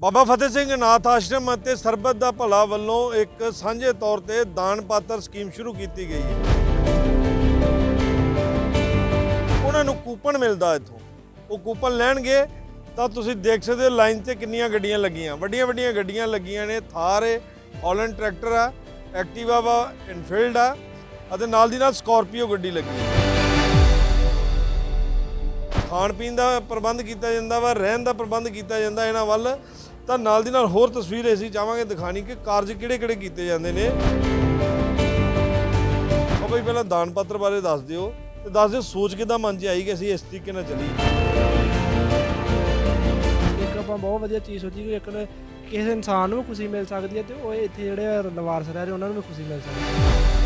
ਬਾਬਾ ਫਤਿਹ ਸਿੰਘ ਅਨਾਥ ਆਸ਼ਰਮ ਅਤੇ ਸਰਬਤ ਦਾ ਭਲਾ ਵੱਲੋਂ ਇੱਕ ਸਾਂਝੇ ਤੌਰ ਤੇ ਦਾਨ ਪਾਤਰ ਸਕੀਮ ਸ਼ੁਰੂ ਕੀਤੀ ਗਈ ਹੈ। ਉਹਨਾਂ ਨੂੰ ਕੂਪਨ ਮਿਲਦਾ ਇੱਥੋਂ। ਉਹ ਕੂਪਨ ਲੈਣਗੇ ਤਾਂ ਤੁਸੀਂ ਦੇਖ ਸਕਦੇ ਹੋ ਲਾਈਨ ਤੇ ਕਿੰਨੀਆਂ ਗੱਡੀਆਂ ਲੱਗੀਆਂ। ਵੱਡੀਆਂ ਵੱਡੀਆਂ ਗੱਡੀਆਂ ਲੱਗੀਆਂ ਨੇ। ਥਾਰ ਹੈ ਹਾਲੈਂਡ ਟਰੈਕਟਰ ਆ, ਐਕਟਿਵਾ ਵਾ, ਇਨਫੀਲਡ ਆ ਅਤੇ ਨਾਲ ਦੀ ਨਾਲ ਸਕਾਰਪੀਓ ਗੱਡੀ ਲੱਗੀ ਖਾਣ ਪੀਣ ਦਾ ਪ੍ਰਬੰਧ ਕੀਤਾ ਜਾਂਦਾ ਵਾ, ਰਹਿਣ ਦਾ ਪ੍ਰਬੰਧ ਕੀਤਾ ਜਾਂਦਾ ਇਹਨਾਂ ਵੱਲ। ਤਾਂ ਨਾਲ ਦੀ ਨਾਲ ਹੋਰ ਤਸਵੀਰ ਅਸੀਂ ਚਾਹਾਂਗੇ ਦਿਖਾਣੀ ਕਿ ਕਾਰਜ ਕਿਹੜੇ ਕਿਹੜੇ ਕੀਤੇ ਜਾਂਦੇ ਨੇ। ਉਹ ਬਈ ਪਹਿਲਾਂ ਦਾਨ ਪੱਤਰ ਬਾਰੇ ਦੱਸ ਦਿਓ ਤੇ ਦੱਸ ਦਿਓ ਸੋਚ ਕਿਦਾਂ ਮਨ 'ਚ ਆਈ ਕਿ ਅਸੀਂ ਇਸ ਤਰੀਕੇ ਨਾਲ ਚੱਲੀਏ। ਇੱਕ ਆਪਾਂ ਬਹੁਤ ਵਧੀਆ ਚੀਜ਼ ਸੋਚੀ ਕਿ ਇੱਕ ਕਿਸੇ ਇਨਸਾਨ ਨੂੰ ਵੀ ਖੁਸ਼ੀ ਮਿਲ ਸਕਦੀ ਹੈ ਤੇ ਉਹ ਇੱਥੇ ਜਿਹੜੇ ਨਿਵਾਸ ਰਹਿ ਰਹੇ ਉਹਨਾਂ ਨੂੰ ਵੀ ਖੁਸ਼ੀ ਮਿਲ ਸਕਦੀ ਹੈ।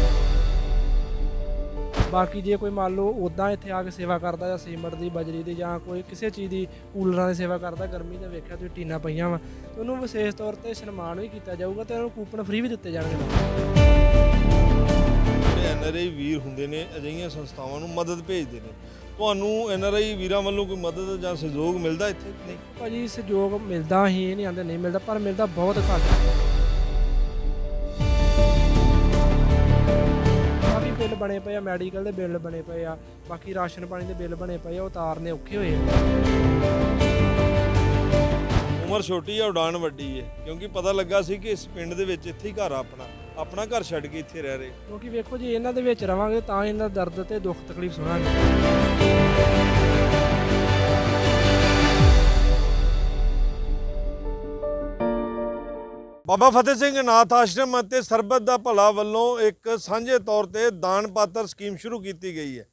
ਬਾਕੀ ਜੇ ਕੋਈ ਮੰਨ ਲਓ ਉਦਾਂ ਇੱਥੇ ਆ ਕੇ ਸੇਵਾ ਕਰਦਾ ਜਾਂ ਸੀਮਟ ਦੀ ਬਜਰੀ ਦੀ ਜਾਂ ਕੋਈ ਕਿਸੇ ਚੀਜ਼ ਦੀ ਕੂਲਰਾਂ ਦੀ ਸੇਵਾ ਕਰਦਾ ਗਰਮੀ ਦੇ ਵੇਖਿਆ ਤੁਸੀਂ ਟੀਨਾ ਪਈਆਂ ਵਾ ਉਹਨੂੰ ਵਿਸ਼ੇਸ਼ ਤੌਰ ਤੇ ਸਨਮਾਨ ਵੀ ਕੀਤਾ ਜਾਊਗਾ ਤੇ ਉਹਨੂੰ ਕੂਪਨ ਫ੍ਰੀ ਵੀ ਦਿੱਤੇ ਜਾਣਗੇ ਨਾਲ। ਜਿਹੜੇ ਐਨਆਰਆਈ ਵੀਰ ਹੁੰਦੇ ਨੇ ਅਜਿਹੀਆਂ ਸੰਸਥਾਵਾਂ ਨੂੰ ਮਦਦ ਭੇਜਦੇ ਨੇ ਤੁਹਾਨੂੰ ਐਨਆਰਆਈ ਵੀਰਾਂ ਵੱਲੋਂ ਕੋਈ ਮਦਦ ਜਾਂ ਸਹਿਯੋਗ ਮਿਲਦਾ ਇੱਥੇ ਨਹੀਂ ਭਾਜੀ ਸਹਿਯੋਗ ਮਿਲਦਾ ਹੀ ਇਹ ਨਹੀਂ ਆਂਦੇ ਨਹੀਂ ਮਿਲਦਾ ਪਰ ਮਿਲਦਾ ਬਹੁਤ ਘੱਟ ਬਣੇ ਪਏ ਆ ਮੈਡੀਕਲ ਦੇ ਬਿੱਲ ਬਣੇ ਪਏ ਆ ਬਾਕੀ ਰਾਸ਼ਨ ਪਾਣੀ ਦੇ ਬਿੱਲ ਬਣੇ ਪਏ ਆ ਉਤਾਰਨੇ ਔਖੇ ਹੋਏ ਆ। ਉਮਰ ਛੋਟੀ ਹੈ ਉਡਾਨ ਵੱਡੀ ਹੈ ਕਿਉਂਕਿ ਪਤਾ ਲੱਗਾ ਸੀ ਕਿ ਇਸ ਪਿੰਡ ਦੇ ਵਿੱਚ ਇੱਥੇ ਹੀ ਘਰ ਆ ਆਪਣਾ ਆਪਣਾ ਘਰ ਛੱਡ ਕੇ ਇੱਥੇ ਰਹਿ ਰਹੇ। ਕਿਉਂਕਿ ਵੇਖੋ ਜੇ ਇਹਨਾਂ ਦੇ ਵਿੱਚ ਰਵਾਂਗੇ ਤਾਂ ਇਹਨਾਂ ਦਾ ਦਰਦ ਤੇ ਦੁੱਖ ਤਕਲੀਫ ਸੁਣਾਂਗੇ। ਬਾਬਾ ਫਤਿਹ ਸਿੰਘ ਅਨਾਥ ਆਸ਼ਰਮ ਅਤੇ ਸਰਬਤ ਦਾ ਭਲਾ ਵੱਲੋਂ ਇੱਕ ਸਾਂਝੇ ਤੌਰ ਤੇ ਦਾਨ ਪਾਤਰ ਸਕੀਮ ਸ਼ੁਰੂ ਕੀਤੀ ਗਈ ਹੈ।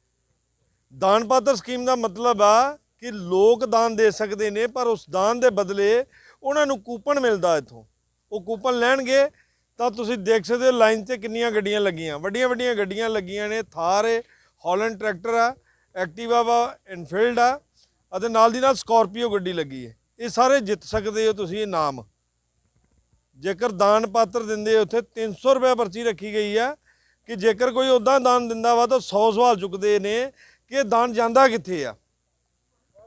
ਦਾਨ ਪਾਤਰ ਸਕੀਮ ਦਾ ਮਤਲਬ ਆ ਕਿ ਲੋਕ ਦਾਨ ਦੇ ਸਕਦੇ ਨੇ, ਪਰ ਉਸ ਦਾਨ ਦੇ ਬਦਲੇ ਉਹਨਾਂ ਨੂੰ ਕੂਪਨ ਮਿਲਦਾ ਇੱਥੋਂ। ਉਹ ਕੂਪਨ ਲੈਣਗੇ ਤਾਂ ਤੁਸੀਂ ਦੇਖ ਸਕਦੇ ਹੋ ਲਾਈਨ ਤੇ ਕਿੰਨੀਆਂ ਗੱਡੀਆਂ ਲੱਗੀਆਂ। ਵੱਡੀਆਂ ਵੱਡੀਆਂ ਗੱਡੀਆਂ ਲੱਗੀਆਂ ਨੇ, ਥਾਰ ਹੈ ਹਾਲੈਂਡ ਟਰੈਕਟਰ ਆ, ਐਕਟਿਵਾ ਵਾ, ਇਨਫੀਲਡ ਆ, ਅਤੇ ਨਾਲ ਦੀ ਨਾਲ ਸਕਾਰਪੀਓ ਗੱਡੀ ਲੱਗੀ ਹੈ। ਇਹ ਸਾਰੇ ਜਿੱਤ ਸਕਦੇ ਹੋ ਤੁਸੀਂ ਇਨਾਮ ਜੇਕਰ ਦਾਨ ਪਾਤਰ ਦਿੰਦੇ ਉੱਥੇ 300 ਰੁਪਏ ਪਰਚੀ ਰੱਖੀ ਗਈ ਆ ਕਿ ਜੇਕਰ ਕੋਈ ਉਦਾਂ ਦਾਨ ਦਿੰਦਾ ਵਾ, ਤਾਂ 100 ਸਵਾਲ ਚੁੱਕਦੇ ਨੇ ਕਿ ਦਾਨ ਜਾਂਦਾ ਕਿੱਥੇ ਆ।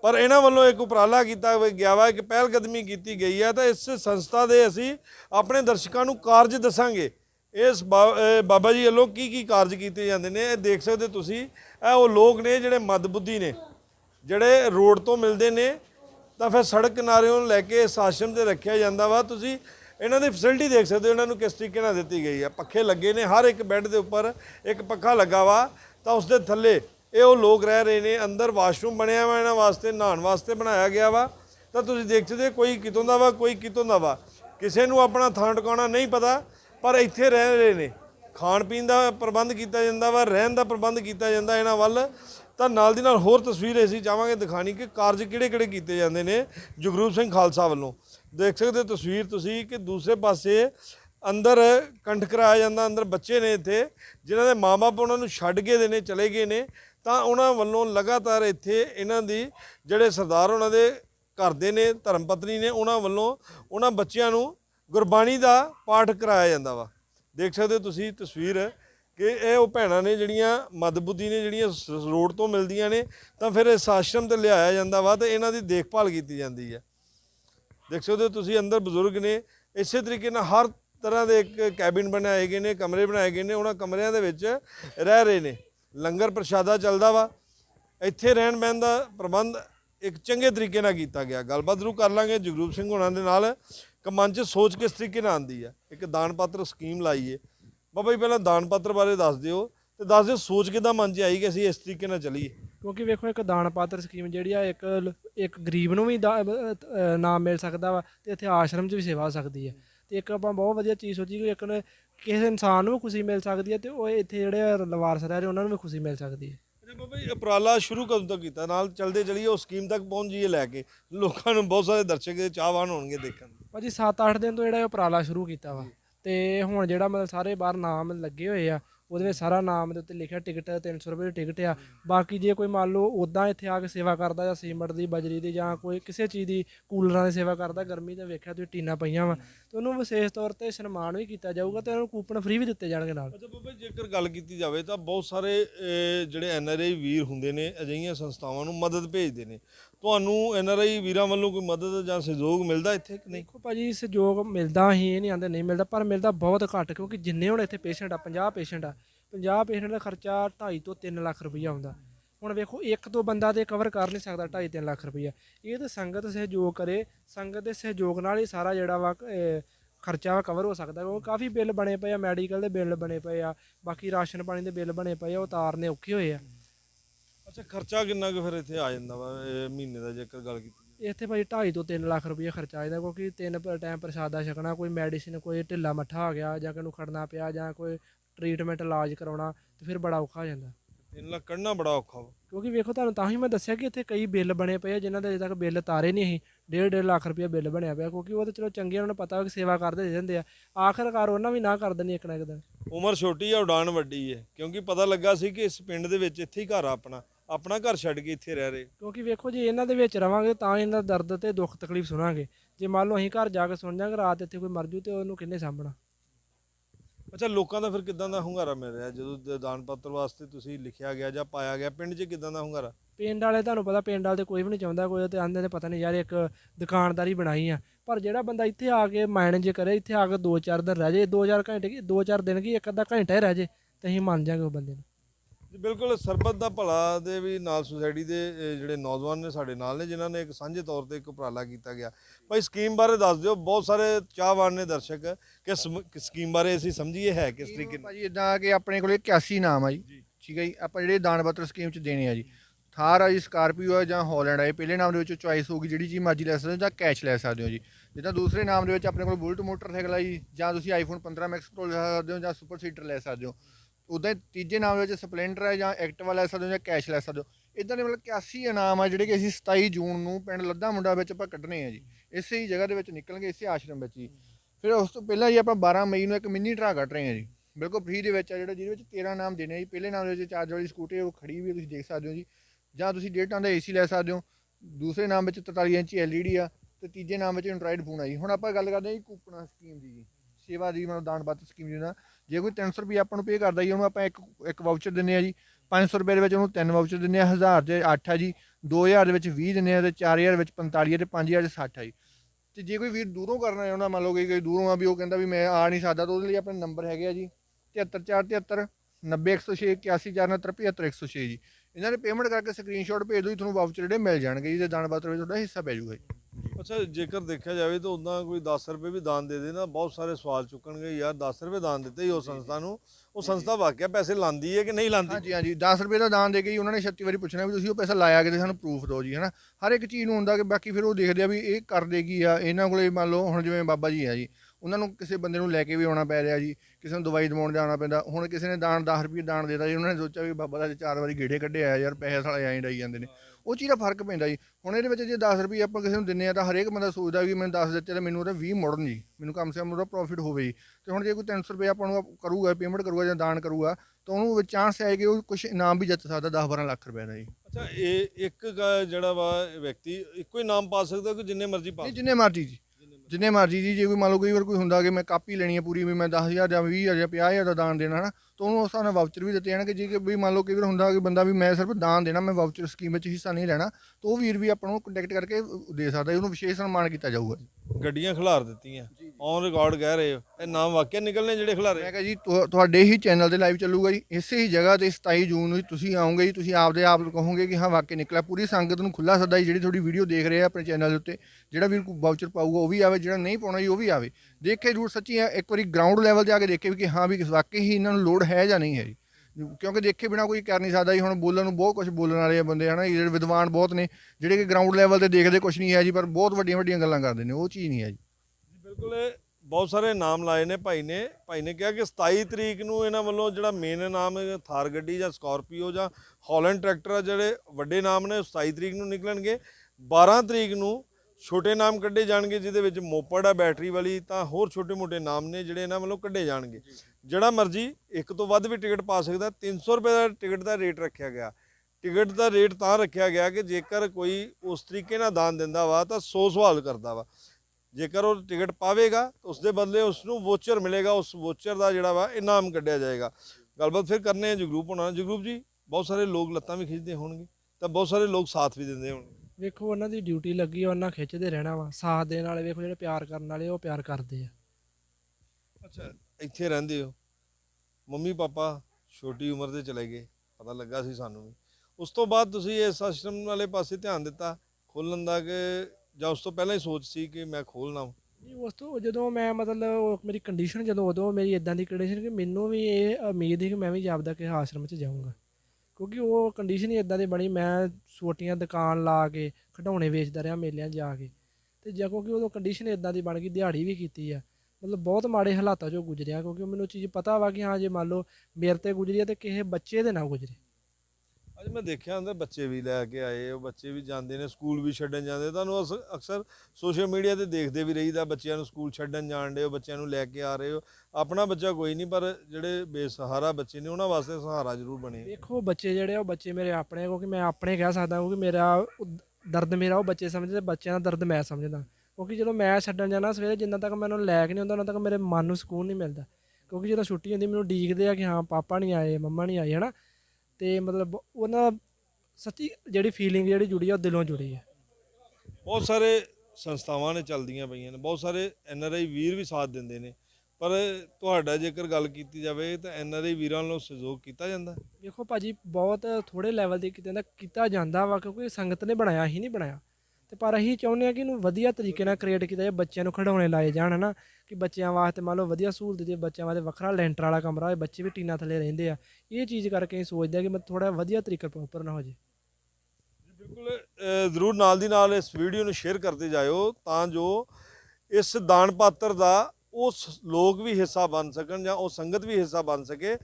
ਪਰ ਇਹਨਾਂ ਵੱਲੋਂ ਇੱਕ ਉਪਰਾਲਾ ਕੀਤਾ ਗਿਆ ਵਾ, ਇੱਕ ਪਹਿਲ ਕਦਮੀ ਕੀਤੀ ਗਈ ਆ, ਤਾਂ ਇਸ ਸੰਸਥਾ ਦੇ ਅਸੀਂ ਆਪਣੇ ਦਰਸ਼ਕਾਂ ਨੂੰ ਕਾਰਜ ਦੱਸਾਂਗੇ। ਇਸ ਬਾ- ਬਾਬਾ ਜੀ ਵੱਲੋਂ ਕੀ ਕੀ ਕਾਰਜ ਕੀਤੇ ਜਾਂਦੇ ਨੇ, ਇਹ ਦੇਖ ਸਕਦੇ ਤੁਸੀਂ, ਇਹ ਉਹ ਲੋਕ ਨੇ ਜਿਹੜੇ ਮਦਬੁੱਧੀ ਨੇ, ਜਿਹੜੇ ਰੋਡ ਤੋਂ ਮਿਲਦੇ ਨੇ, ਤਾਂ ਫਿਰ ਸੜਕ ਕਿਨਾਰਿਓਂ ਲੈ ਕੇ ਇਸ ਆਸ਼ਰਮ ਤੇ ਰੱਖਿਆ ਜਾਂਦਾ ਵਾ। ਤੁਸੀਂ ਇਹਨਾਂ ਦੀ ਫੈਸਿਲਿਟੀ ਦੇਖ ਸਕਦੇ ਹੋ, ਇਹਨਾਂ ਨੂੰ ਕਿਸ ਤਰੀਕੇ ਨਾਲ ਦਿੱਤੀ ਗਈ ਹੈ। ਪੱਖੇ ਲੱਗੇ ਨੇ, ਹਰ ਇੱਕ ਬੈੱਡ ਦੇ ਉੱਪਰ ਇੱਕ ਪੱਖਾ ਲੱਗਾ ਵਾ, ਤਾਂ ਉਸ ਦੇ ਥੱਲੇ ਇਹ ਉਹ ਲੋਕ ਰਹਿ ਰਹੇ ਨੇ, ਅੰਦਰ ਵਾਸ਼ਰੂਮ ਬਣਿਆ ਵਾ ਇਹਨਾਂ ਵਾਸਤੇ, ਨਹਾਉਣ ਵਾਸਤੇ ਬਣਾਇਆ ਗਿਆ ਵਾ। ਤਾਂ ਤੁਸੀਂ ਦੇਖ ਸਕਦੇ ਹੋ, ਕੋਈ ਕਿਤੋਂ ਦਾ ਵਾ, ਕੋਈ ਕਿਤੋਂ ਦਾ ਵਾ। ਕਿਸੇ ਨੂੰ ਆਪਣਾ ਥਾਂ ਟਿਕਾਣਾ ਨਹੀਂ ਪਤਾ, ਪਰ ਇੱਥੇ ਰਹਿ ਰਹੇ ਨੇ। ਖਾਣ ਪੀਣ ਦਾ ਪ੍ਰਬੰਧ ਕੀਤਾ ਜਾਂਦਾ ਵਾ, ਰਹਿਣ ਦਾ ਪ੍ਰਬੰਧ ਕੀਤਾ ਜਾਂਦਾ ਇਹਨਾਂ ਵੱਲ। ਤਾਂ ਨਾਲ ਦੀ ਨਾਲ ਹੋਰ ਤਸਵੀਰ ਅਸੀਂ ਚਾਹਾਂਗੇ ਦਿਖਾਣੀ ਕਿ ਕਾਰਜ ਕਿਹੜੇ ਕਿਹੜੇ ਕੀਤੇ ਜਾਂਦੇ ਨੇ ਜਗਰੂਪ ਸਿੰਘ ਖਾਲਸਾ ਵੱਲੋਂ। ਦੇਖ ਸਕਦੇ ਹੋ ਤਸਵੀਰ ਤੁਸੀਂ ਕਿ ਦੂਸਰੇ ਪਾਸੇ ਅੰਦਰ ਕੰਠ ਕਰਾਇਆ ਜਾਂਦਾ, ਅੰਦਰ ਬੱਚੇ ਨੇ ਇੱਥੇ, ਜਿਨ੍ਹਾਂ ਦੇ ਮਾਪੇ ਉਹਨਾਂ ਨੂੰ ਛੱਡ ਕੇ ਦੇ ਨੇ, ਚਲੇ ਗਏ ਨੇ, ਤਾਂ ਉਹਨਾਂ ਵੱਲੋਂ ਲਗਾਤਾਰ ਇੱਥੇ ਇਹਨਾਂ ਦੀ ਜਿਹੜੇ ਸਰਦਾਰ ਉਹਨਾਂ ਦੇ ਘਰ ਦੇ ਨੇ ਧਰਮ ਪਤਨੀ ਨੇ, ਉਹਨਾਂ ਵੱਲੋਂ ਉਹਨਾਂ ਬੱਚਿਆਂ ਨੂੰ ਗੁਰਬਾਣੀ ਦਾ ਪਾਠ ਕਰਾਇਆ ਜਾਂਦਾ ਵਾ। ਦੇਖ ਸਕਦੇ ਹੋ ਤੁਸੀਂ ਤਸਵੀਰ ਕਿ ਇਹ ਉਹ ਭੈਣਾਂ ਨੇ ਜਿਹੜੀਆਂ ਮਦਬੁੱਧੀ ਨੇ ਜਿਹੜੀਆਂ ਰੋਡ ਤੋਂ ਮਿਲਦੀਆਂ ਨੇ, ਤਾਂ ਫਿਰ ਇਸ ਆਸ਼ਰਮ ਤੇ ਲਿਆਇਆ ਜਾਂਦਾ ਵਾ ਤੇ ਇਹਨਾਂ ਦੀ ਦੇਖਭਾਲ ਕੀਤੀ ਜਾਂਦੀ ਹੈ। ਦੇਖ ਸਕਦੇ ਹੋ ਤੁਸੀਂ ਅੰਦਰ ਬਜ਼ੁਰਗ ਨੇ, ਇਸੇ ਤਰੀਕੇ ਨਾਲ ਹਰ ਤਰ੍ਹਾਂ ਦੇ ਇੱਕ ਕੈਬਿਨ ਬਣਾਏ ਗਏ ਨੇ, ਕਮਰੇ ਬਣਾਏ ਗਏ ਨੇ, ਉਹਨਾਂ ਕਮਰਿਆਂ ਦੇ ਵਿੱਚ ਰਹਿ ਰਹੇ ਨੇ। ਲੰਗਰ ਪ੍ਰਸ਼ਾਦਾ ਚੱਲਦਾ ਵਾ। ਇੱਥੇ ਰਹਿਣ ਬਹਿਣ ਦਾ ਪ੍ਰਬੰਧ ਇੱਕ ਚੰਗੇ ਤਰੀਕੇ ਨਾਲ ਕੀਤਾ ਗਿਆ। ਗੱਲਬਾਤ ਜ਼ਰੂਰ ਕਰ ਲਾਂਗੇ। ਜਗਰੂਪ ਸਿੰਘ ਹੋਣਾ ਦੇ ਨਾਲ ਕਿ 'ਚ ਸੋਚ ਕਿਸ ਤਰੀਕੇ ਨਾਲ ਆਉਂਦੀ ਹੈ। ਇੱਕ ਦਾਨ ਪਾਤਰ ਸਕੀਮ ਲਾਈਏ ਬਾਬਾ ਜੀ ਪਹਿਲਾਂ ਦਾਨ ਪਾਤਰ ਬਾਰੇ ਦੱਸ ਦਿਓ ਤੇ ਦੱਸ ਦਿਓ ਸੋਚ ਕਿਦਾਂ ਮਨ 'ਚ ਆਈ ਕਿ ਅਸੀਂ ਇਸ ਤਰੀਕੇ ਨਾਲ ਚੱਲੀਏ। ਕਿਉਂਕਿ ਵੇਖੋ ਇੱਕ ਦਾਨ ਪਾਤਰ ਸਕੀਮ ਜਿਹੜੀ ਆ ਇੱਕ ਲ- ਇੱਕ ਗਰੀਬ ਨੂੰ ਵੀ ਦਾ- ਅਹ ਨਾਮ ਮਿਲ ਸਕਦਾ ਵਾ ਤੇ ਇੱਥੇ ਆਸ਼ਰਮ 'ਚ ਵੀ ਸੇਵਾ ਹੋ ਸਕਦੀ ਹੈ ਤੇ ਇੱਕ ਆਪਾਂ ਬਹੁਤ ਵਧੀਆ ਚੀਜ਼ ਸੋਚੀ ਕਿ ਇੱਕ ਨੇ ਕਿਸੇ ਇਨਸਾਨ ਨੂੰ ਵੀ ਖੁਸ਼ੀ ਮਿਲ ਸਕਦੀ ਹੈ ਤੇ ਉਹ ਇੱਥੇ ਜਿਹੜੇ ਲਵਾਰਸ ਰਹਿ ਰਹੇ ਉਹਨਾਂ ਨੂੰ ਵੀ ਖੁਸ਼ੀ ਮਿਲ ਸਕਦੀ ਹੈ ਅੱਛਾ ਬਾਬਾ ਜੀ ਉਪਰਾਲਾ ਸ਼ੁਰੂ ਕਦੋਂ ਤੋਂ ਕੀਤਾ? ਨਾਲ ਚਲਦੇ ਚਲੀਏ ਉਹ ਸਕੀਮ ਤੱਕ ਪਹੁੰਚ ਜਾਈਏ ਲੈ ਕੇ। ਲੋਕਾਂ ਨੂੰ ਬਹੁਤ ਸਾਰੇ ਦਰਸ਼ਕ ਦੇ ਚਾਹਵਾਨ ਹੋਣਗੇ ਦੇਖਣ ਦੇ। ਭਾਜੀ 7-8 ਦਿਨ ਤੋਂ ਜਿਹੜਾ ਇਹ ਉਪਰਾਲਾ ਸ਼ੁਰੂ ਕੀਤਾ ਵਾ। ਤੇ ਹੁਣ ਜਿਹੜਾ ਮਤਲਬ ਸਾਰੇ ਬਾਹਰ ਨਾਮ ਲੱਗੇ ਹੋਏ ਆ ਉਹਦੇ ਵਿੱਚ ਸਾਰਾ ਨਾਮ ਦੇ ਉੱਤੇ ਲਿਖਿਆ ਟਿਕਟ 300 ਰੁਪਏ ਦੀ ਟਿਕਟ ਆ। ਬਾਕੀ ਜੇ ਕੋਈ ਮੰਨ ਲਓ ਉਦਾਂ ਇੱਥੇ ਆ ਕੇ ਸੇਵਾ ਕਰਦਾ ਜਾਂ ਸੀਮਟ ਦੀ ਬਜਰੀ ਦੀ ਜਾਂ ਕੋਈ ਕਿਸੇ ਚੀਜ਼ ਦੀ ਕੂਲਰਾਂ ਦੀ ਸੇਵਾ ਕਰਦਾ ਗਰਮੀ ਦੇ ਵੇਖਿਆ ਤੁਸੀਂ ਟੀਨਾ ਪਈਆਂ ਵਾ ਤੇ ਉਹਨੂੰ ਵਿਸ਼ੇਸ਼ ਤੌਰ ਤੇ ਸਨਮਾਨ ਵੀ ਕੀਤਾ ਜਾਊਗਾ ਤੇ ਉਹਨੂੰ ਕੂਪਨ ਫ੍ਰੀ ਵੀ ਦਿੱਤੇ ਜਾਣਗੇ ਨਾਲ। ਅੱਛਾ ਬਾਬਾ ਜੇਕਰ ਗੱਲ ਕੀਤੀ ਜਾਵੇ ਤਾਂ ਬਹੁਤ ਸਾਰੇ ਅਹ, ਜਿਹੜੇ ਐਨਆਰਆਈ ਵੀਰ ਹੁੰਦੇ ਨੇ ਅਜਿਹੀਆਂ ਸੰਸਥਾਵਾਂ ਨੂੰ ਮਦਦ ਭੇਜਦੇ ਨੇ। ਤੁਹਾਨੂੰ ਐਨ ਆਰ ਆਈ ਵੀਰਾਂ ਵੱਲੋਂ ਕੋਈ ਮਦਦ ਜਾਂ ਸਹਿਯੋਗ ਮਿਲਦਾ ਇੱਥੇ ਕਿ ਨਹੀਂ? ਦੇਖੋ ਭਾਜੀ, ਸਹਿਯੋਗ ਮਿਲਦਾ ਹੀ ਇਹ ਨਹੀਂ, ਆਂਦੇ ਨਹੀਂ ਮਿਲਦਾ, ਪਰ ਮਿਲਦਾ ਬਹੁਤ ਘੱਟ, ਕਿਉਂਕਿ ਜਿੰਨੇ ਹੁਣ ਇੱਥੇ ਪੇਸ਼ੈਂਟ ਆ 50 ਪੇਸ਼ੈਂਟ ਆ 50 ਪੇਸ਼ੈਂਟ ਦਾ ਖਰਚਾ 2.5 ਤੋਂ 3 ਲੱਖ ਰੁਪਈਆ ਆਉਂਦਾ। ਹੁਣ ਵੇਖੋ, ਇੱਕ ਦੋ ਬੰਦਾ ਤੇ ਕਵਰ ਕਰ ਨਹੀਂ ਸਕਦਾ 2.5 3 ਲੱਖ ਰੁਪਈਆ। ਇਹ ਤਾਂ ਸੰਗਤ ਸਹਿਯੋਗ ਕਰੇ, ਸੰਗਤ ਦੇ ਸਹਿਯੋਗ ਨਾਲ ਹੀ ਸਾਰਾ ਜਿਹੜਾ ਵਾ ਖਰਚਾ ਵਾ ਕਵਰ ਹੋ ਸਕਦਾ, ਕਿਉਂਕਿ ਕਾਫੀ ਬਿੱਲ ਬਣੇ ਪਏ ਆ ਮੈਡੀਕਲ ਦੇ ਬਿੱਲ ਬਣੇ ਪਏ ਆ, ਬਾਕੀ ਰਾਸ਼ਨ ਪਾਣੀ ਦੇ ਬਿੱਲ ਬਣੇ ਪਏ ਆ ਉਹ ਉਤਾਰਨੇ ਔਖੇ ਹੋਏ ਆ। ਅੱਛਾ ਖਰਚਾ ਕਿੰਨਾ ਕੁ ਫਿਰ ਇੱਥੇ ਆ ਜਾਂਦਾ ਵਾ ਇਹ ਮਹੀਨੇ ਦਾ ਜੇਕਰ ਗੱਲ ਕੀਤੀ ਜਾਵੇ? ਇੱਥੇ ਭਾਈ 2.5 ਤੋਂ 3 ਲੱਖ ਰੁਪਏ ਖਰਚਾ ਆ ਜਾਂਦਾ ਕਿਉਂਕਿ ਤਿੰਨ ਟਾਈਮ ਪ੍ਰਸ਼ਾਦਾ ਛਕਣਾ ਕੋਈ ਮੈਡੀਸਿਨ ਕੋਈ ਢਿੱਲਾ ਮੱਠਾ ਆ ਗਿਆ ਜਾਂ ਕਿਨੂੰ ਖੜਨਾ ਪਿਆ ਜਾਂ ਕੋਈ ਟ੍ਰੀਟਮੈਂਟ ਇਲਾਜ ਕਰਾਉਣਾ ਤੇ ਫਿਰ ਬੜਾ ਔਖਾ ਹੋ ਜਾਂਦਾ। ਤਿੰਨ ਲੱਖ ਕੱਢਣਾ ਬੜਾ ਔਖਾ ਵਾ। ਕਿਉਂਕਿ ਵੇਖੋ ਤੁਹਾਨੂੰ ਤਾਂ ਹੀ ਮੈਂ ਦੱਸਿਆ ਕਿ ਇੱਥੇ ਕਈ ਬਿੱਲ ਬਣੇ ਪਏ ਆ ਜਿਨ੍ਹਾਂ ਦੇ ਅਜੇ ਤੱਕ ਬਿੱਲ ਤਾਰੇ ਨਹੀਂ ਸੀ ਡੇਢ ਡੇਢ ਲੱਖ ਰੁਪਏ ਬਿੱਲ ਬਣਿਆ ਪਿਆ ਕਿਉਂਕਿ ਉਹ ਤਾਂ ਚਲੋ ਚੰਗੇ ਉਹਨਾਂ ਨੂੰ ਪਤਾ ਵਾ ਕਿ ਸੇਵਾ ਕਰਦੇ ਦੇ ਦਿੰਦੇ ਆ ਆਖਰਕਾਰ ਉਹਨਾਂ ਵੀ ਨਾ ਕਰ ਦੇਣੀ ਇੱਕ ਨਾ ਇੱਕ ਦਿਨ। ਉਮਰ ਛੋਟੀ ਆ ਉਡਾਨ ਵੱਡੀ ਹੈ ਕਿਉਂਕਿ ਪਤਾ ਲੱਗਾ ਸੀ ਕਿ ਇਸ ਪਿੰਡ ਦੇ ਵਿੱਚ ਇੱਥੇ ਹੀ ਘਰ ਆ ਆਪਣਾ ਆਪਣਾ ਘਰ ਛੱਡ ਕੇ ਇੱਥੇ ਰਹਿ ਰਹੇ। ਕਿਉਂਕਿ ਵੇਖੋ ਜੇ ਇਹਨਾਂ ਦੇ ਵਿੱਚ ਰਵਾਂਗੇ ਤਾਂ ਇਹਨਾਂ ਦਾ ਦਰਦ ਤੇ ਦੁੱਖ ਤਕਲੀਫ ਸੁਣਾਂਗੇ। ਜੇ ਮੰਨ ਲਓ ਅਸੀਂ ਘਰ ਜਾ ਕੇ ਸੁਣ ਜਾਂਗੇ ਰਾਤ ਇੱਥੇ ਕੋਈ ਮਰ ਜੂ ਤੇ ਉਹਨੂੰ ਕਿੰਨੇ ਸਾਂਭਣਾ? ਅੱਛਾ ਲੋਕਾਂ ਦਾ ਫਿਰ ਕਿਦਾਂ ਦਾ ਹੁੰਗਾਰਾ ਮਿਲ ਰਿਹਾ? ਜਦੋਂ ਦਾਨ ਪੱਤਰ ਵਾਸਤੇ ਤੁਸੀਂ ਲਿਖਿਆ ਗਿਆ ਜਾਂ ਪਾਇਆ ਗਿਆ ਪਿੰਡ 'ਚ ਕਿਦਾਂ ਦਾ ਹੁੰਗਾਰਾ? ਪਿੰਡ ਵਾਲੇ ਤੁਹਾਨੂੰ ਪਤਾ ਪਿੰਡ ਵਾਲੇ ਤੇ ਕੋਈ ਵੀ ਨਹੀਂ ਚਾਹੁੰਦਾ ਕੋਈ ਤੇ ਆਂਦੇ ਨੇ ਪਤਾ ਨਹੀਂ ਯਾਰ ਇੱਕ ਦੁਕਾਨਦਾਰੀ ਬਣਾਈ ਆ। ਪਰ ਜਿਹੜਾ ਬੰਦਾ ਇੱਥੇ ਆ ਕੇ ਮੈਨੇਜ ਕਰੇ ਇੱਥੇ ਆ ਕੇ 2-4 ਦਿਨ ਰਹਿ ਜੇ 2-4 ਘੰਟੇ ਕੀ 2-4 ਦਿਨ ਕੀ ਇੱਕ ਅੱਧਾ ਘੰਟਾ ਹੀ ਰਹਿ ਜੇ ਤੇ ਅਸੀਂ ਮੰਨ ਜਾਗੇ ਉਹ ਬੰਦੇ ਨੂੰ। ਬਿਲਕੁਲ ਸਰਬਤ ਦਾ ਭਲਾ ਦੇ ਵੀ ਨਾਲ ਸੁਸਾਇਟੀ ਦੇ ਜਿਹੜੇ ਨੌਜਵਾਨ ਨੇ ਸਾਡੇ ਨਾਲ ਨੇ ਜਿਨ੍ਹਾਂ ਨੇ ਇੱਕ ਸਾਂਝੇ ਤੌਰ ਤੇ ਇੱਕ ਉਪਰਾਲਾ ਕੀਤਾ ਗਿਆ। ਭਾਈ ਸਕੀਮ ਬਾਰੇ ਦੱਸ ਦਿਓ ਬਹੁਤ ਸਾਰੇ ਚਾਹਵਾਨ ਨੇ ਦਰਸ਼ਕ ਕਿ ਸਕੀਮ ਬਾਰੇ ਅਸੀਂ ਸਮਝੀਏ ਹੈ ਕਿਸ ਤਰੀਕੇ ਨਾਲ? ਭਾਜੀ ਇਦਾਂ ਕਿ ਆਪਣੇ ਕੋਲ 81 ਨਾਮ ਆ ਜੀ ਠੀਕ ਹੈ ਜੀ ਆਪਾਂ ਜਿਹੜੇ ਦਾਨ ਪੱਤਰ ਸਕੀਮ ਚ ਦੇਣੇ ਆ ਜੀ। ਥਾਰ ਆ ਜੀ ਸਕਾਰਪੀਓ ਆ ਜਾਂ ਹਾਲੈਂਡ ਆ ਇਹ ਪਹਿਲੇ ਨਾਮ ਦੇ ਵਿੱਚ ਚੁਆਇਸ ਹੋਊਗੀ ਜਿਹੜੀ ਚੀਜ਼ ਮਰਜ਼ੀ ਲੈ ਸਕਦੇ ਹੋ ਜਾਂ ਕੈਸ਼ ਲੈ ਸਕਦੇ ਹੋ ਜੀ। ਜਿੱਦਾਂ ਦੂਸਰੇ ਨਾਮ ਦੇ ਵਿੱਚ ਆਪਣੇ ਕੋਲ ਬੁਲਟ ਮੋਟਰਸਾਈਕਲ ਆ ਜੀ ਜਾਂ ਤੁਸੀਂ ਆਈਫੋਨ 15 ਮੈਕਸ ਪ੍ਰੋ ਲੈ ਸਕਦੇ ਹੋ ਜਾਂ ਸੁਪਰ ਸੀਟਰ ਲੈ ਸਕਦੇ ਹੋ। ਉਦਾਂ ਤੀਜੇ ਨਾਮ ਦੇ ਵਿੱਚ ਸਪਲੈਂਡਰ ਹੈ ਜਾਂ ਐਕਟਿਵਾ ਲੈ ਸਕਦੇ ਹੋ ਜਾਂ ਕੈਸ਼ ਲੈ ਸਕਦੇ ਹੋ। ਇਦਾਂ ਦੇ ਮਤਲਬ 81 ਇਨਾਮ ਆ ਜਿਹੜੇ ਕਿ ਅਸੀਂ 27 ਜੂਨ ਨੂੰ ਪਿੰਡ ਲੱਦਾ ਮੁੰਡਾ ਵਿੱਚ ਆਪਾਂ ਕੱਢਣੇ ਆ ਜੀ। ਇਸੇ ਹੀ ਜਗ੍ਹਾ ਦੇ ਵਿੱਚ ਨਿਕਲਣਗੇ, ਇਸੇ ਆਸ਼ਰਮ ਵਿੱਚ ਜੀ। ਫਿਰ ਉਸ ਤੋਂ ਪਹਿਲਾਂ ਜੀ ਆਪਾਂ 12 ਮਈ ਨੂੰ ਇੱਕ ਮਿੰਨੀ ਟਰਾ ਕੱਢ ਰਹੇ ਹਾਂ ਜੀ। ਬਿਲਕੁਲ ਫ੍ਰੀ ਦੇ ਵਿੱਚ ਆ ਜਿਹੜਾ, ਜਿਹਦੇ ਵਿੱਚ 13 ਨਾਮ ਦੇਣੇ ਆ ਜੀ। ਪਹਿਲੇ ਨਾਮ ਦੇ ਵਿੱਚ ਚਾਰਜ ਵਾਲੀ ਸਕੂਟੀ ਉਹ ਖੜੀ ਵੀ ਤੁਸੀਂ ਦੇਖ ਸਕਦੇ ਹੋ ਜੀ। ਜਾਂ ਤੁਸੀਂ ਡੇਢ ਟਨ ਦਾ ਏਸੀ ਲੈ ਸਕਦੇ ਹੋ। ਦੂਸਰੇ ਨਾਮ ਵਿੱਚ 43 ਇੰਚੀ ਐਲਈਡੀ ਆ ਤੇ ਤੀਜੇ ਨਾਮ ਵਿੱਚ ਐਂਡਰਾਇਡ ਫੋਨ ਆ ਜੀ। ਹੁਣ ਆਪਾਂ ਗੱਲ ਕਰਦੇ ਹਾਂ ਜੀ ਕੂਪਨਾ ਸਕੀਮ ਦੀ ਜੀ। ਸੇਵਾ ਦੀ ਮਤਲਬ ਦਾਨ ਪੱਤ ਸਕੀਮ ਜੀ ਜੇ ਕੋਈ 300 ਰੁਪਏ ਆਪਾਂ ਨੂੰ ਪੇ ਕਰਦਾ ਜੀ, ਉਹਨੂੰ ਆਪਾਂ ਇੱਕ ਇੱਕ ਵਾਊਚਰ ਦਿੰਨੇ ਆ ਜੀ 500 ਰੁਪਏ ਦੇ ਵਿੱਚ ਉਹਨੂੰ ਤਿੰਨ ਵਾਊਚਰ ਦਿੰਨੇ ਆ 1000 ਦੇ 8 ਆ ਜੀ 2000 ਦੇ ਵਿੱਚ 20 ਦਿੰਨੇ ਆ ਤੇ 4000 ਦੇ ਵਿੱਚ 45 ਆ ਤੇ 5000 ਦੇ 60 ਆ ਜੀ। ਤੇ ਜੇ ਕੋਈ ਵੀਰ ਦੂਰੋਂ ਕਰਨਾ ਚਾਹੁੰਦਾ, ਮੰਨ ਲਓ ਕਿ ਕੋਈ ਦੂਰੋਂ ਆ ਵੀ ਉਹ ਕਹਿੰਦਾ ਵੀ ਮੈਂ ਆ ਨਹੀਂ ਸਕਦਾ, ਤਾਂ ਉਹਦੇ ਲਈ ਆਪਣੇ ਨੰਬਰ ਹੈਗੇ ਆ ਜੀ 73473 90106 81493 ਜੀ। ਇਹਨਾਂ ਨੇ ਪੇਮੈਂਟ ਕਰਕੇ ਸਕਰੀਨਸ਼ਾਟ ਭੇਜ ਦਿਓ ਤੁਹਾਨੂੰ ਵਾਊਚਰ ਜਿਹੜੇ ਮਿਲ ਜਾਣਗੇ ਜੀ, ਤੇ ਦਾਨ ਪੱਤਰ ਵਿੱਚ ਤੁਹਾਡਾ ਹਿੱਸਾ ਪੈ ਜਾਊਗਾ ਜੀ। ਅੱਛਾ ਜੇਕਰ ਦੇਖਿਆ ਜਾਵੇ ਤਾਂ ਉਦਾਂ ਕੋਈ 10 ਰੁਪਏ ਵੀ ਦਾਨ ਦੇ ਦੇ ਨਾ ਬਹੁਤ ਸਾਰੇ ਸਵਾਲ ਚੁੱਕਣਗੇ ਯਾਰ 10 ਰੁਪਏ ਦਾਨ ਦਿੱਤੇ ਹੀ ਉਹ ਸੰਸਥਾ ਨੂੰ ਉਹ ਸੰਸਥਾ ਵਾਕਿਆ ਪੈਸੇ ਲਾਂਦੀ ਹੈ ਕਿ ਨਹੀਂ ਲਾਂਦੀ? ਹਾਂਜੀ ਹਾਂਜੀ 10 ਰੁਪਏ ਦਾ ਦਾਨ ਦੇ ਕੇ ਜੀ ਉਹਨਾਂ ਨੇ 36 ਵਾਰੀ ਪੁੱਛਣਾ ਵੀ ਤੁਸੀਂ ਉਹ ਪੈਸਾ ਲਾਇਆ ਕਿਤੇ ਸਾਨੂੰ ਪ੍ਰੂਫ ਦਿਓ ਜੀ ਹਨਾ। ਹਰ ਇੱਕ ਚੀਜ਼ ਨੂੰ ਹੁੰਦਾ ਕਿ ਬਾਕੀ ਫਿਰ ਉਹ ਦੇਖਦੇ ਆ ਵੀ ਇਹ ਕਰਦੇ ਕੀ ਆ ਇਹਨਾਂ ਕੋਲੇ ਮੰਨ ਲਓ ਹੁਣ ਜਿਵੇਂ ਬਾਬਾ ਜੀ ਆ ਜੀ ਉਹਨਾਂ ਨੂੰ ਕਿਸੇ ਬੰਦੇ ਨੂੰ ਲੈ ਕੇ ਵੀ ਆਉਣਾ ਪੈ ਰਿਹਾ ਜੀ ਕਿਸੇ ਨੂੰ ਦਵਾਈ ਦਵਾਉਣ ਜਾਣਾ ਪੈਂਦਾ ਹੁਣ ਕਿਸੇ ਨੇ ਦਾਨ 10 ਰੁਪਏ ਦਾਨ ਦੇਤਾ ਜੀ ਉਹਨਾਂ ਨੇ ਸੋਚਿਆ ਵੀ ਬਾਬਾ ਦਾ ਚਾਰ ਵਾਰੀ ਗੇੜੇ ਕੱਢੇ ਆ ਯਾਰ ਪੈਸੇ ਸਾਲੇ ਐਂ ਡਾਈ ਜਾਂਦੇ ਨੇ। ਉਹ ਚੀਜ਼ ਦਾ ਫ਼ਰਕ ਪੈਂਦਾ ਜੀ। ਹੁਣ ਇਹਦੇ ਵਿੱਚ ਜੇ 10 ਰੁਪਏ ਆਪਾਂ ਕਿਸੇ ਨੂੰ ਦਿੰਨੇ ਆ ਤਾਂ ਹਰੇਕ ਬੰਦਾ ਸੋਚਦਾ ਵੀ ਮੈਨੂੰ 10 ਦਿੱਤੇ ਤਾਂ ਮੈਨੂੰ ਉਹਦਾ 20 ਮੁੜਨ ਜੀ। ਮੈਨੂੰ ਕਮ ਸੇ ਕਮ ਉਹਦਾ ਪ੍ਰੋਫਿਟ ਹੋਵੇ ਜੀ। ਤੇ ਹੁਣ ਜੇ ਕੋਈ 300 ਰੁਪਏ ਆਪਾਂ ਨੂੰ ਕਰੂਗਾ ਪੇਮੈਂਟ ਕਰੂਗਾ ਜਾਂ ਦਾਨ ਕਰੂਗਾ ਤਾਂ ਉਹਨੂੰ ਚਾਂਸ ਹੈ ਕਿ ਉਹ ਕੁਝ ਇਨਾਮ ਵੀ ਜਿੱਤ ਸਕਦਾ 10 12 ਲੱਖ ਰੁਪਏ ਦਾ ਜੀ। ਅੱਛਾ ਇਹ ਇੱਕ ਜਿਹੜਾ ਵਾ ਵਿਅਕਤੀ ਇੱਕੋ ਹੀ ਨਾਮ ਪਾ ਸਕਦਾ ਕਿ ਜਿੰਨੇ ਮਰਜ਼ੀ ਪਾ ਜਿੰਨੇ ਮਰਜ਼ੀ ਜੀ। ਜਿੰਨੇ ਮਰਜ਼ੀ। ਜੀ ਜੇ ਕੋਈ ਮੰਨ ਲਓ ਕਈ ਵਾਰ ਕੋਈ ਹੁੰਦਾ ਕਿ ਮੈਂ ਕਾਪੀ ਲੈਣੀ ਹੈ ਪੂਰੀ ਵੀ ਮੈਂ 10000 ਜਾਂ 20000 ਜਾਂ 50000 ਦਾ ਦਾਨ ਦੇਣਾ ਹਨਾ ਤਾਂ ਉਹਨੂੰ ਉਸ ਹਿਸਾਬ ਨਾਲ ਵਾਊਚਰ ਵੀ ਦਿੱਤੇ ਜਾਣਗੇ ਜੇ ਕਿ ਵੀ ਮੰਨ ਲਓ ਕਈ ਵਾਰ ਹੁੰਦਾ ਕਿ ਬੰਦਾ ਵੀ ਮੈਂ ਸਿਰਫ ਦਾਨ ਦੇਣਾ ਮੈਂ ਵਾਊਚਰ ਸਕੀਮ ਵਿੱਚ ਹਿੱਸਾ ਨਹੀਂ ਲੈਣਾ ਤਾਂ ਉਹ ਵੀਰ ਵੀ ਆਪਾਂ ਨੂੰ ਕੰਟੈਕਟ ਕਰਕੇ ਦੇ ਸਕਦਾ ਜੀ, ਉਹਨੂੰ ਵਿਸ਼ੇਸ਼ ਸਨਮਾਨ ਕੀਤਾ ਜਾਊਗਾ ਗੱਡੀਆਂ ਖਿਲਾਰ ਦਿੱਤੀਆਂ ਔਨ ਰਿਕਾਰਡ ਕਹਿ ਰਹੇ ਹੋ। ਇਹ ਨਾਮ ਵਾਕਿਆ ਨਿਕਲਨੇ ਜਿਹੜੇ ਖਿਲਾਰੇ? ਮੈਂ ਕਿਹਾ ਜੀ ਤੁਹਾ- ਤੁਹਾਡੇ ਹੀ ਚੈਨਲ ਤੇ ਲਾਈਵ ਚੱਲੂਗਾ ਜੀ। ਇਸੇ ਹੀ ਜਗ੍ਹਾ ਤੇ 27 ਜੂਨ ਨੂੰ ਜੀ ਤੁਸੀਂ ਆਓਗੇ ਜੀ ਤੁਸੀਂ ਆਪਦੇ ਆਪ ਕਹੋਗੇ ਕਿ ਹਾਂ ਵਾਕਿਆ ਨਿਕਲਿਆ। ਪੂਰੀ ਸੰਗਤ ਨੂੰ ਖੁੱਲਾ ਸੱਦਾ ਜੀ ਜਿਹੜੀ ਤੁਹਾਡੀ ਵੀਡੀਓ ਦੇਖ ਰਹੇ ਆ ਆਪਣੇ ਚੈਨਲ ਦੇ ਉੱਤੇ। ਜਿਹੜਾ ਵੀ ਵਾਊਚਰ ਪਾਊਗਾ ਉਹ ਵੀ ਆਵੇ ਜਿਹੜਾ ਨਹੀਂ ਪਾਉਣਾ ਜੀ ਉਹ ਵੀ ਆਵੇ। ਦੇਖੇ ਜ਼ਰੂਰ ਸੱਚੀ ਹੈ, ਇੱਕ ਵਾਰੀ ਗਰਾਊਂਡ ਲੈਵਲ ਤੇ ਆ ਕੇ ਦੇਖੇ ਵੀ ਕਿ ਹਾਂ ਵੀ ਵਾਕਈ ਹੀ ਇਹਨਾਂ ਨੂੰ ਲੋੜ ਹੈ ਜਾਂ ਨਹੀਂ ਹੈ ਜੀ। ਕਿਉਂਕਿ ਦੇਖੇ ਬਿਨਾ ਕੋਈ ਕਰ ਨਹੀਂ ਸਕਦਾ ਜੀ, ਹੁਣ ਬੋਲਣ ਨੂੰ ਬਹੁਤ ਕੁਝ ਬੋਲਣ ਵਾਲੇ ਆ ਬੰਦੇ, ਹਨਾ ਜਿਹੜੇ ਵਿਦਵਾਨ ਬਹੁਤ ਨੇ, ਜਿਹੜੇ ਕਿ ਗਰਾਊਂਡ ਲੈਵਲ ਤੇ ਦੇਖਦੇ ਕੁਝ ਨਹੀਂ ਹੈ ਜੀ, ਪਰ ਬਹੁਤ ਵੱਡੀਆਂ ਵੱਡੀਆਂ ਗੱਲਾਂ ਕਰਦੇ ਨੇ, ਉਹ ਚੀਜ਼ ਨਹੀਂ ਹੈ ਜੀ। ਬਿਲਕੁਲ ਬਹੁਤ ਸਾਰੇ ਨਾਮ ਲਾਏ ਨੇ ਭਾਈ ਨੇ। ਭਾਈ ਨੇ ਕਿਹਾ ਕਿ 27 ਤਰੀਕ ਨੂੰ ਇਹਨਾਂ ਵੱਲੋਂ ਜਿਹੜਾ ਮੇਨ ਨਾਮ ਥਾਰ ਗੱਡੀ ਜਾਂ ਸਕਾਰਪੀਓ ਜਾਂ ਹਾਲੈਂਡ ਟਰੈਕਟਰ ਆ, ਜਿਹੜੇ ਵੱਡੇ ਨਾਮ ਨੇ, ਉਹ 27 ਤਰੀਕ ਨੂੰ ਨਿਕਲਣਗੇ। 12 ਤਰੀਕ ਨੂੰ ਛੋਟੇ ਨਾਮ ਕੱਢੇ ਜਾਣਗੇ ਜਿਹਦੇ ਵਿੱਚ ਮੋਪੜ ਆ ਬੈਟਰੀ ਵਾਲੀ ਤਾਂ ਹੋਰ ਛੋਟੇ-ਮੋਟੇ ਨਾਮ ਨੇ ਜਿਹੜੇ ਇਹਨਾਂ ਵੱਲੋਂ ਕੱਢੇ ਜਾਣਗੇ। ਜਿਹੜਾ ਮਰਜ਼ੀ ਇੱਕ ਤੋਂ ਵੱਧ ਵੀ ਟਿਕਟ ਪਾ ਸਕਦਾ 300 ਰੁਪਏ ਦਾ ਟਿਕਟ ਦਾ ਰੇਟ ਰੱਖਿਆ ਗਿਆ। ਟਿਕਟ ਦਾ ਰੇਟ ਤਾਂ ਰੱਖਿਆ ਗਿਆ ਕਿ ਜੇਕਰ ਕੋਈ ਉਸ ਤਰੀਕੇ ਨਾਲ ਦਾਨ ਦਿੰਦਾ ਵਾ ਤਾਂ 100 ਸਵਾਲ ਕਰਦਾ ਵਾ। ਜੇਕਰ ਉਹ ਟਿਕਟ ਪਾਵੇਗਾ ਉਸ ਦੇ ਬਦਲੇ ਉਸ ਨੂੰ ਵੋਚਰ ਮਿਲੇਗਾ ਉਸ ਵੋਚਰ ਦਾ ਜਿਹੜਾ ਵਾ ਇਨਾਮ ਕੱਢਿਆ ਜਾਏਗਾ। ਗੱਲਬਾਤ ਫਿਰ ਕਰਨੇ ਆ ਜਗਰੂਪ ਹੋਣਾ। ਜਗਰੂਪ ਜੀ ਬਹੁਤ ਸਾਰੇ ਲੋਕ ਲੱਤਾਂ ਵੀ ਖਿੱਚਦੇ ਹੋਣਗੇ ਤਾਂ ਬਹੁਤ ਸਾਰੇ ਲੋਕ ਸਾਥ ਵੀ ਦਿੰਦੇ ਹੋਣਗੇ। ਵੇਖੋ ਉਹਨਾਂ ਦੀ ਡਿਊਟੀ ਲੱਗੀ ਆ, ਉਹਨਾਂ ਖਿੱਚਦੇ ਰਹਿਣਾ ਵਾ। ਸਾਥ ਦੇਣ ਵਾਲੇ ਵੇਖੋ ਜਿਹੜੇ ਪਿਆਰ ਕਰਨ ਵਾਲੇ ਉਹ ਪਿਆਰ ਕਰਦੇ ਆ। ਅੱਛਾ ਇੱਥੇ ਰਹਿੰਦੇ ਹੋ। ਮੰਮੀ ਪਾਪਾ ਛੋਟੀ ਉਮਰ ਦੇ ਚਲੇ ਗਏ ਪਤਾ ਲੱਗਾ ਸੀ ਸਾਨੂੰ ਵੀ। ਉਸ ਤੋਂ ਬਾਅਦ ਤੁਸੀਂ ਇਸ ਆਸ਼ਰਮ ਵਾਲੇ ਪਾਸੇ ਧਿਆਨ ਦਿੱਤਾ ਖੋਲਣ ਦਾ ਕਿ ਜਾਂ ਉਸ ਤੋਂ ਪਹਿਲਾਂ ਹੀ ਸੋਚ ਸੀ ਕਿ ਮੈਂ ਖੋਲਣਾ ਨਹੀਂ ਉਸ ਤੋਂ ਜਦੋਂ ਮੈਂ ਮਤਲਬ ਉਹ ਮੇਰੀ ਕੰਡੀਸ਼ਨ ਜਦੋਂ ਉਦੋਂ ਮੇਰੀ ਇਦਾਂ ਦੀ ਕੰਡੀਸ਼ਨ ਕਿ ਮੈਨੂੰ ਵੀ ਇਹ ਉਮੀਦ ਸੀ ਕਿ ਮੈਂ ਵੀ ਜਾਪਦਾ ਕਿ ਆਸ਼ਰਮ 'ਚ ਜਾਊਂਗਾ। ਕਿਉਂਕਿ ਉਹ ਕੰਡੀਸ਼ਨ ਹੀ ਇਦਾਂ ਦੀ ਬਣੀ, ਮੈਂ ਛੋਟੀਆਂ ਦੁਕਾਨ ਲਾ ਕੇ, ਖਿਡੌਣੇ ਵੇਚਦਾ ਰਿਹਾ ਮੇਲਿਆਂ 'ਚ ਜਾ ਕੇ। ਤੇ ਜੇ ਕਿਉਂਕਿ ਉਦੋਂ ਕੰਡੀਸ਼ਨ ਇਦਾਂ ਦੀ ਬਣ ਗਈ, ਦਿਹਾੜੀ ਵੀ ਕੀਤੀ ਆ। ਮਤਲਬ ਬਹੁਤ ਮਾੜੇ ਹਾਲਾਤਾਂ 'ਚੋਂ ਗੁਜ਼ਰਿਆ ਕਿਉਂਕਿ ਮੈਨੂੰ ਚੀਜ਼ ਪਤਾ ਵਾ ਕਿ ਹਾਂ, ਜੇ ਮੰਨ ਲਓ ਮੇਰੇ ਤੇ ਗੁਜ਼ਰੀ ਆ ਤੇ ਕਿਸੇ ਬੱਚੇ ਦੇ ਨਾ ਗੁਜ਼ਰੇ। ਅੱਜ ਮੈਂ ਦੇਖਿਆ ਅੰਦਰ ਬੱਚੇ ਵੀ ਲੈ ਕੇ ਆਏ ਉਹ ਬੱਚੇ ਵੀ ਜਾਂਦੇ ਨੇ ਸਕੂਲ ਵੀ ਛੱਡਣ ਜਾਂਦੇ ਤੁਹਾਨੂੰ ਅਸ- ਅਕਸਰ ਸੋਸ਼ਲ ਮੀਡੀਆ ਤੇ ਦੇਖਦੇ ਵੀ ਰਹੀਦਾ ਬੱਚਿਆਂ ਨੂੰ ਸਕੂਲ ਛੱਡਣ ਜਾਣ ਦੇ ਹੋ ਬੱਚਿਆਂ ਨੂੰ ਲੈ ਕੇ ਆ ਰਹੇ ਹੋ। ਆਪਣਾ ਬੱਚਾ ਕੋਈ ਨਹੀਂ ਪਰ ਜਿਹੜੇ ਬੇਸਹਾਰਾ ਬੱਚੇ ਨੇ ਉਹਨਾਂ ਵਾਸਤੇ ਸਹਾਰਾ ਜ਼ਰੂਰ ਬਣੇ ਦੇਖੋ ਬੱਚੇ ਜਿਹੜੇ ਆ ਉਹ ਬੱਚੇ ਮੇਰੇ ਆਪਣੇ ਆ, ਕਿਉਂਕਿ ਮੈਂ ਆਪਣੇ ਕਹਿ ਸਕਦਾ ਕਿਉਂਕਿ ਮੇਰਾ ਉਹ ਦਰਦ ਮੇਰਾ ਉਹ ਬੱਚੇ ਸਮਝਦੇ ਬੱਚਿਆਂ ਦਾ ਦਰਦ ਮੈਂ ਸਮਝਦਾ। ਕਿਉਂਕਿ ਜਦੋਂ ਮੈਂ ਛੱਡਣ ਜਾਣਾ ਸਵੇਰੇ ਜਿੰਨਾ ਤੱਕ ਮੈਨੂੰ ਲੈ ਕੇ ਨਹੀਂ ਹੁੰਦਾ ਉਹਨਾਂ ਤੱਕ ਮੇਰੇ ਮਨ ਨੂੰ ਸਕੂਨ ਨਹੀਂ ਮਿਲਦਾ। ਕਿਉਂਕਿ ਜਦੋਂ ਛੁੱਟੀ ਹੁੰਦੀ ਮੈਨੂੰ ਡੀਕਦੇ ਆ ਕਿ ਹਾਂ ਪਾਪਾ ਨਹੀਂ ਆਏ ਮੰਮਾ ਨਹੀਂ ਆਏ ਹਨਾ? ਤੇ ਮਤਲਬ ਉਹਨਾਂ ਸੱਚੀ ਜਿਹੜੀ ਫੀਲਿੰਗ ਜਿਹੜੀ ਜੁੜੀ ਆ ਉਹ ਦਿਲੋਂ ਜੁੜੀ ਆ। ਬਹੁਤ ਸਾਰੇ ਸੰਸਥਾਵਾਂ ਨੇ ਚੱਲਦੀਆਂ ਪਈਆਂ ਨੇ ਬਹੁਤ ਸਾਰੇ ਐਨ ਆਰ ਆਈ ਵੀਰ ਵੀ ਸਾਥ ਦਿੰਦੇ ਨੇ। ਪਰ ਤੁਹਾਡਾ ਜੇਕਰ ਗੱਲ ਕੀਤੀ ਜਾਵੇ ਤਾਂ ਐਨ ਆਰ ਆਈ ਵੀਰਾਂ ਵੱਲੋਂ ਸਹਿਯੋਗ ਕੀਤਾ ਜਾਂਦਾ? ਵੇਖੋ ਭਾਜੀ ਬਹੁਤ ਥੋੜੇ ਲੈਵਲ ਤੇ ਕਿਤੇ ਨਾ ਕੀਤਾ ਜਾਂਦਾ ਵਾ ਕਿਉਂਕਿ ਸੰਗਤ ਨੇ ਬਣਾਇਆ ਹੀ ਨਹੀਂ ਬਣਾਇਆ। ਤੇ ਪਰ ਅਸੀਂ ਚਾਹੁੰਦੇ ਆ ਕਿ ਇਹਨੂੰ ਵਧੀਆ ਤਰੀਕੇ ਨਾਲ ਕ੍ਰੀਏਟ ਕੀਤਾ ਜਾਏ, ਬੱਚਿਆਂ ਨੂੰ ਖਿਡੌਣੇ ਲਾਏ ਜਾਣ, ਹਨਾ? ਕਿ ਬੱਚਿਆਂ ਵਾਸਤੇ ਮੰਨ ਲਓ ਵਧੀਆ ਸਹੂਲਤ ਦੇ ਬੱਚਿਆਂ ਵਾਸਤੇ ਵੱਖਰਾ ਲੈਂਟਰ ਵਾਲਾ ਕਮਰਾ ਹੋਏ, ਬੱਚੇ ਵੀ ਟੀਨਾ ਥੱਲੇ ਰਹਿੰਦੇ ਆ। ਇਹ ਚੀਜ਼ ਕਰਕੇ ਅਸੀਂ ਸੋਚਦੇ ਆ ਕਿ ਮੈਂ ਥੋੜਾ ਵਧੀਆ ਤਰੀਕੇ ਪ੍ਰੋਪਰ ਨਾ ਹੋ ਜੇ ਬਿਲਕੁਲ ਜ਼ਰੂਰ ਨਾਲ ਦੀ ਨਾਲ ਇਸ ਵੀਡੀਓ ਨੂੰ ਸ਼ੇਅਰ ਕਰਦੇ ਜਾਇਓ ਤਾਂ ਜੋ ਇਸ ਦਾਨ ਪਾਤਰ ਦਾ ਉਹ ਲੋਕ ਵੀ ਹਿੱਸਾ ਬਣ ਸਕਣ ਜਾਂ ਉਹ ਸੰਗਤ ਵੀ ਹਿੱਸਾ ਬਣ ਸਕੇ,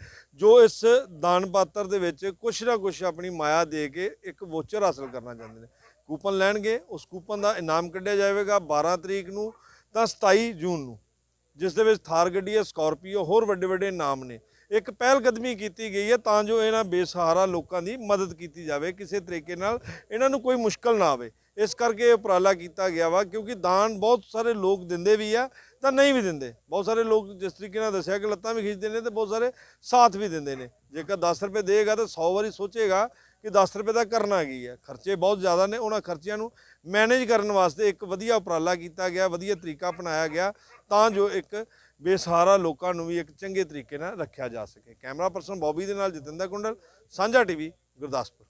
ਜੋ ਇਸ ਦਾਨ ਪਾਤਰ ਦੇ ਵਿੱਚ ਕੁਛ ਨਾ ਕੁਛ ਆਪਣੀ ਮਾਇਆ ਦੇ ਕੇ ਇੱਕ ਵੋਚਰ ਹਾਸਲ ਕਰਨਾ ਚਾਹੁੰਦੇ ਨੇ। ਕੂਪਨ ਲੈਣਗੇ, ਉਸ ਕੂਪਨ ਦਾ ਇਨਾਮ ਕੱਢਿਆ ਜਾਵੇਗਾ 12 ਤਰੀਕ ਨੂੰ ਤਾਂ 27 ਜੂਨ ਨੂੰ, ਜਿਸ ਦੇ ਵਿੱਚ ਥਾਰ ਗੱਡੀ ਹੈ, ਸਕਾਰਪੀਓ, ਹੋਰ ਵੱਡੇ ਵੱਡੇ ਇਨਾਮ ਨੇ। ਇੱਕ ਪਹਿਲ ਕਦਮੀ ਕੀਤੀ ਗਈ ਹੈ ਤਾਂ ਜੋ ਇਹਨਾਂ ਬੇਸਹਾਰਾ ਲੋਕਾਂ ਦੀ ਮਦਦ ਕੀਤੀ ਜਾਵੇ, ਕਿਸੇ ਤਰੀਕੇ ਨਾਲ ਇਹਨਾਂ ਨੂੰ ਕੋਈ ਮੁਸ਼ਕਲ ਨਾ ਆਵੇ। ਇਸ ਕਰਕੇ ਇਹ ਉਪਰਾਲਾ ਕੀਤਾ ਗਿਆ ਵਾ, ਕਿਉਂਕਿ ਦਾਨ ਬਹੁਤ ਸਾਰੇ ਲੋਕ ਦਿੰਦੇ ਵੀ ਆ ਤਾਂ ਨਹੀਂ ਵੀ ਦਿੰਦੇ। ਬਹੁਤ ਸਾਰੇ ਲੋਕ ਜਿਸ ਤਰੀਕੇ ਨਾਲ ਦੱਸਿਆ ਕਿ ਲੱਤਾਂ ਵੀ ਖਿੱਚਦੇ ਨੇ ਤੇ ਬਹੁਤ ਸਾਰੇ ਸਾਥ ਵੀ ਦਿੰਦੇ ਨੇ। ਜੇਕਰ 10 ਰੁਪਏ ਦੇਗਾ ਤਾਂ 100 ਵਾਰੀ ਸੋਚੇਗਾ ਕਿ 10 ਰੁਪਏ ਦਾ ਕਰਨਾ ਕੀ ਹੈ? ਖਰਚੇ ਬਹੁਤ ਜ਼ਿਆਦਾ ਨੇ, ਉਹਨਾਂ ਖਰਚਿਆਂ ਨੂੰ ਮੈਨੇਜ ਕਰਨ ਵਾਸਤੇ ਇੱਕ ਵਧੀਆ ਉਪਰਾਲਾ ਕੀਤਾ ਗਿਆ, ਵਧੀਆ ਤਰੀਕਾ ਅਪਣਾਇਆ ਗਿਆ ਤਾਂ ਜੋ ਇੱਕ ਬੇਸਹਾਰਾ ਲੋਕਾਂ ਨੂੰ ਵੀ ਇੱਕ ਚੰਗੇ ਤਰੀਕੇ ਨਾਲ ਰੱਖਿਆ ਜਾ ਸਕੇ। ਕੈਮਰਾ ਪਰਸਨ ਬੌਬੀ ਦੇ ਨਾਲ ਜਤਿੰਦਰ ਕੁੰਡਲ ਸਾਂਝਾ ਟੀਵੀ, ਗੁਰਦਾਸਪੁਰ।